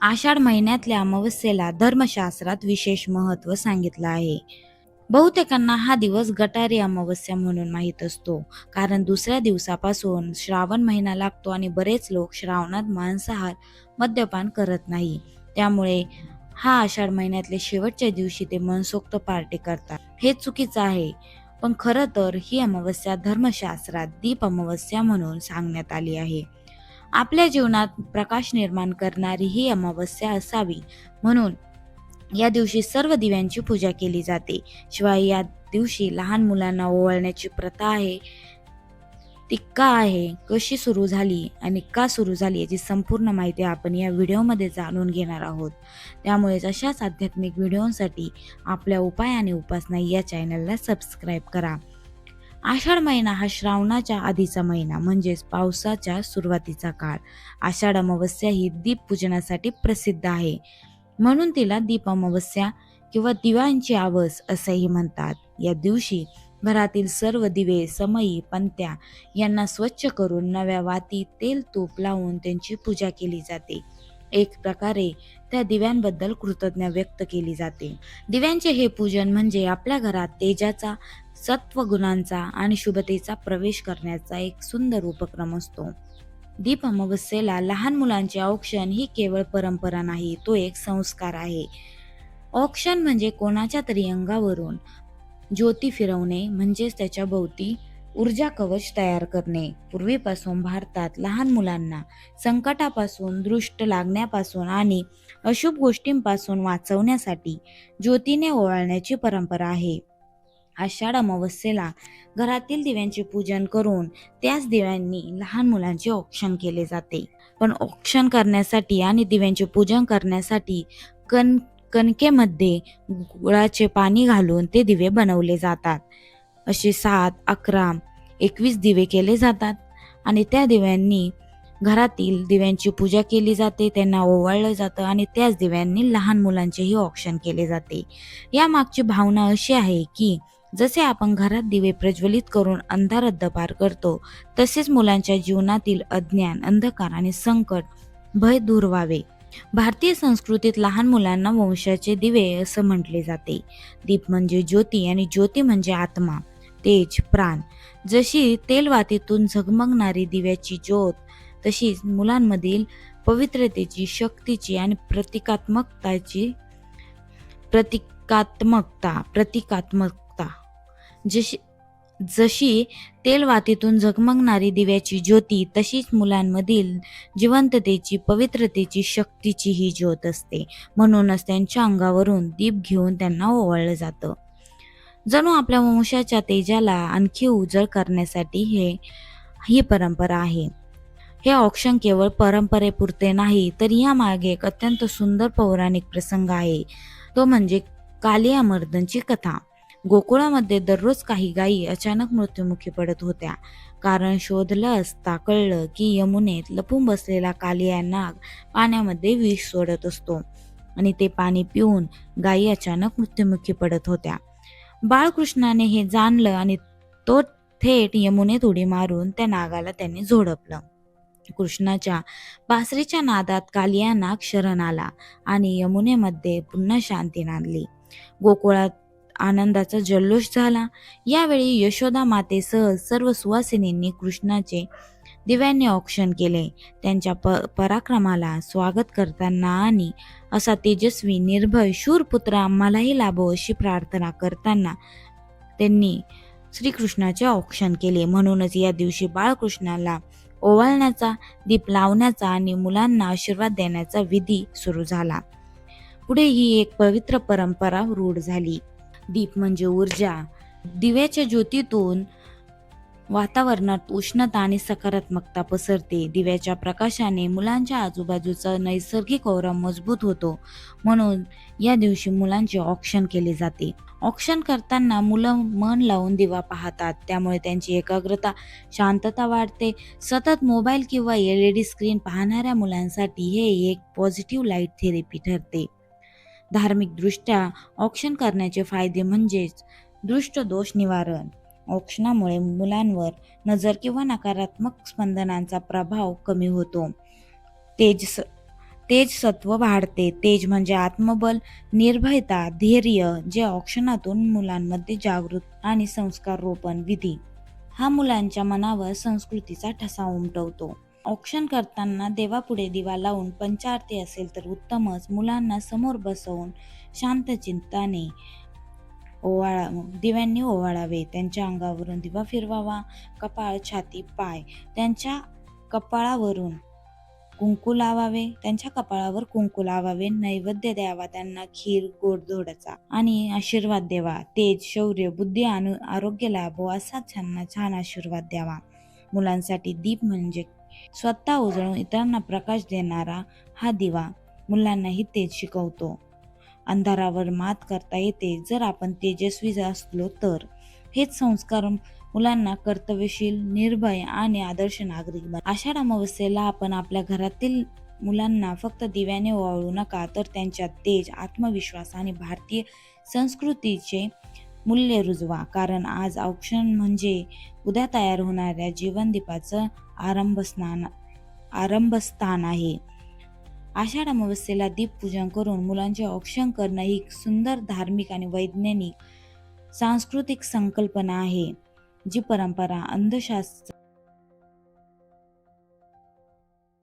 आषाढ महिन्यातल्या अमावस्येला धर्मशास्त्रात विशेष महत्त्व सांगितलं आहे. बहुतेकांना हा दिवस गटारी अमावस्या म्हणून माहीत असतो. कारण दुसऱ्या दिवसापासून श्रावण महिना लागतो आणि बरेच लोक श्रावणात मांसाहार मद्यपान करत नाही. त्यामुळे हा आषाढ महिन्यातल्या शेवटच्या दिवशी ते मनसोक्त पार्टी करतात. हे चुकीचं आहे. पण खरं तर ही अमावस्या धर्मशास्त्रात दीप अमावस्या म्हणून सांगण्यात आली आहे. आपल्या जीवनात प्रकाश निर्माण करणारी ही अमावस्या असावी. म्हणून या दिवशी सर्व दिव्यांची पूजा केली जाते. शिवाय या दिवशी लहान मुलांना ओवाळण्याची प्रथा आहे. ती का आहे? कशी सुरू झाली आणि का सुरू झाली याची संपूर्ण माहिती आपण या व्हिडिओमध्ये जाणून घेणार आहोत. त्यामुळेच अशाच आध्यात्मिक व्हिडिओसाठी आपल्या उपाय आणि उपासना या चॅनलला सबस्क्राईब करा. आषाढ महिना हा श्रावणाच्या आधीचा महिना म्हणजेच पावसाच्या सुरुवातीचा काळ. आषाढ अमावस्या ही दीप पूजनासाठी प्रसिद्ध आहे. म्हणून तिला दीप अमावस्या किंवा दिव्यांची आवस असेही म्हणतात. या दिवशी घरातील सर्व दिवे समई पंत्या यांना स्वच्छ करून नव्या वाती तेल तूप लावून त्यांची पूजा केली जाते. एक प्रकारे त्या दिव्यांबद्दल कृतज्ञ व्यक्त केली जाते. दिव्यांचे हे पूजन म्हणजे आपल्या घरात तेजाचा सत्व गुणांचा आणि शुभतेचा प्रवेश करण्याचा एक सुंदर उपक्रम असतो. दीप अमावस्येला लहान मुलांचे औक्षण ही केवळ परंपरा नाही तो एक संस्कार आहे. औक्षण म्हणजे कोणाच्या तरी अंगावरून ज्योती फिरवणे म्हणजेच त्याच्या भोवती ऊर्जा कवच तयार करणे. पूर्वीपासून भारतात लहान मुलांना संकटापासून दृष्ट लागण्यापासून आणि अशुभ गोष्टींपासून वाचवण्यासाठी ज्योतीने ओवाळण्याची परंपरा आहे. आषाढ अमावस्येला घरातील दिव्यांचे पूजन करून त्याच दिव्यांनी लहान मुलांचे औक्षण केले जाते. पण औक्षण करण्यासाठी आणि दिव्यांचे पूजन करण्यासाठी कण कणकेमध्ये गुळाचे पाणी घालून ते दिवे बनवले जातात. असे सात अकरा एकवीस दिवे केले जातात. आणि त्या दिव्यांनी घरातील दिव्यांची पूजा केली जाते त्यांना ओवाळलं जातं आणि त्याच दिव्यांनी लहान मुलांचेही औक्षण केले जाते. यामागची भावना अशी आहे की जसे आपण घरात दिवे प्रज्वलित करून अंधार पार करतो तसेच मुलांच्या जीवनातील अज्ञान अंधकार आणि संकट भय दूर व्हावे. भारतीय संस्कृतीत लहान मुलांना वंशाचे दिवे असं म्हटले जाते. दीप म्हणजे ज्योती आणि ज्योती म्हणजे आत्मा. तेज प्राण. जशी तेलवातीतून झगमगणारी दिव्याची ज्योत तशीच मुलांमधील पवित्रतेची शक्तीची आणि प्रतिकात्मकताची प्रतिकात्मकता प्रतिकात्मकता. जशी जशी तेलवातीतून झगमगणारी दिव्याची ज्योती तशीच मुलांमधील जिवंततेची पवित्रतेची शक्तीची ही ज्योत असते. म्हणूनच त्यांच्या अंगावरून दीप घेऊन त्यांना ओवाळलं जातं. जणू आपल्या वंशाच्या तेजाला आणखी उजळ करण्यासाठी हे ही परंपरा आहे. हे औक्षण केवळ परंपरेपुरते नाही तर यामागे एक अत्यंत सुंदर पौराणिक प्रसंग आहे. तो म्हणजे कालिया मर्दनची कथा. गोकुळामध्ये दररोज काही गायी अचानक मृत्युमुखी पडत होत्या. कारण शोधलं असता कळलं की यमुनेत लपून बसलेला कालिया नाग पाण्यामध्ये विष सोडत असतो. आणि ते पाणी पिऊन गायी अचानक मृत्युमुखी पडत होत्या. बाळकृष्णाने हे जाणलं आणि तो थेट यमुनेत उडी मारून त्या नागाला त्यांनी झोडपलं. कृष्णाच्या बासरीच्या नादात कालिया नाग शरण आला आणि यमुनेमध्ये पुन्हा शांती नांदली. गोकुळात आनंदाचा जल्लोष झाला. यावेळी यशोदा मातेसह सर्व सुवासिनींनी कृष्णाचे दिव्यांनी औक्षण केले. त्यांच्या प पराक्रमाला स्वागत करताना आणि असा तेजस्वी निर्भय शूर पुत्र आम्हालाही लाभो अशी प्रार्थना करताना त्यांनी श्रीकृष्णाचे औक्षण केले. म्हणूनच या दिवशी बाळकृष्णाला ओवाळण्याचा दीप लावण्याचा आणि मुलांना आशीर्वाद देण्याचा विधी सुरू झाला. पुढे ही एक पवित्र परंपरा रूढ झाली. दीप म्हणजे ऊर्जा. दिव्याच्या ज्योतीतून वातावरणात उष्णता आणि सकारात्मकता पसरते. दिव्याच्या प्रकाशाने मुलांच्या आजूबाजूचा नैसर्गिक औरा मजबूत होतो. म्हणून या दिवशी मुलांचे ऑक्शन केले जाते. ऑक्शन करताना मुलं मन लावून दिवा पाहतात. त्यामुळे त्यांची एकाग्रता शांतता वाढते. सतत मोबाईल किंवा एल ई डी स्क्रीन पाहणाऱ्या मुलांसाठी हे एक पॉझिटिव्ह लाइट थेरपी ठरते. धार्मिकदृष्ट्या ऑक्शन करण्याचे फायदे म्हणजेच दृष्ट दोष निवारण. औक्षणामुळे मुलांवर नजर किंवा नकारात्मक स्पंदनांचा प्रभाव कमी होतो. तेज तेज सत्व वाढते. तेज म्हणजे आत्मबल निर्भयता धैर्य जे औक्षणातून मुलांमध्ये जागृत आणि संस्कार रोपण विधी. हा मुलांच्या मनावर संस्कृतीचा ठसा उमटवतो. औक्षण करताना देवापुढे दिवा लावून पंचारती असेल तर उत्तमच मुलांना समोर बसवून शांत चिंताने ओवाळा दिव्यांनी ओवाळावे. त्यांच्या अंगावरून दिवा फिरवावा. कपाळ छाती पाय. त्यांच्या कपाळावरून कुंकू लावावे. त्यांच्या कपाळावर कुंकू लावावे. नैवेद्य द्यावा. त्यांना खीर गोडधोडाचा आणि आशीर्वाद द्यावा. तेज शौर्य बुद्धी आणि आरोग्य लाभो असा त्यांना छान आशीर्वाद द्यावा. मुलांसाठी दीप म्हणजे स्वतः उजळून इतरांना प्रकाश देणारा हा दिवा मुलांनाही तेज शिकवतो. अंधारावर मात करता येते. जर आपण तेजस्वी असलो तर हेच संस्कार मुलांना कर्तव्यशील निर्भय आणि आदर्श नागरिक बन आषाढ अमावस्येला आपण आपल्या घरातील मुलांना फक्त दिव्याने ओवाळू नका तर त्यांच्या तेज आत्मविश्वास आणि भारतीय संस्कृतीचे मूल्य रुजवा. कारण आज औक्षण म्हणजे उद्या तयार होणाऱ्या जीवनदीपाचं आरंभस्थान आरंभस्थान आहे. आषाढ अमावस्येला दीपपूजन करून मुलांचे औक्षण करणं ही एक सुंदर धार्मिक आणि वैज्ञानिक सांस्कृतिक संकल्पना आहे जी परंपरा अंधशास्त्र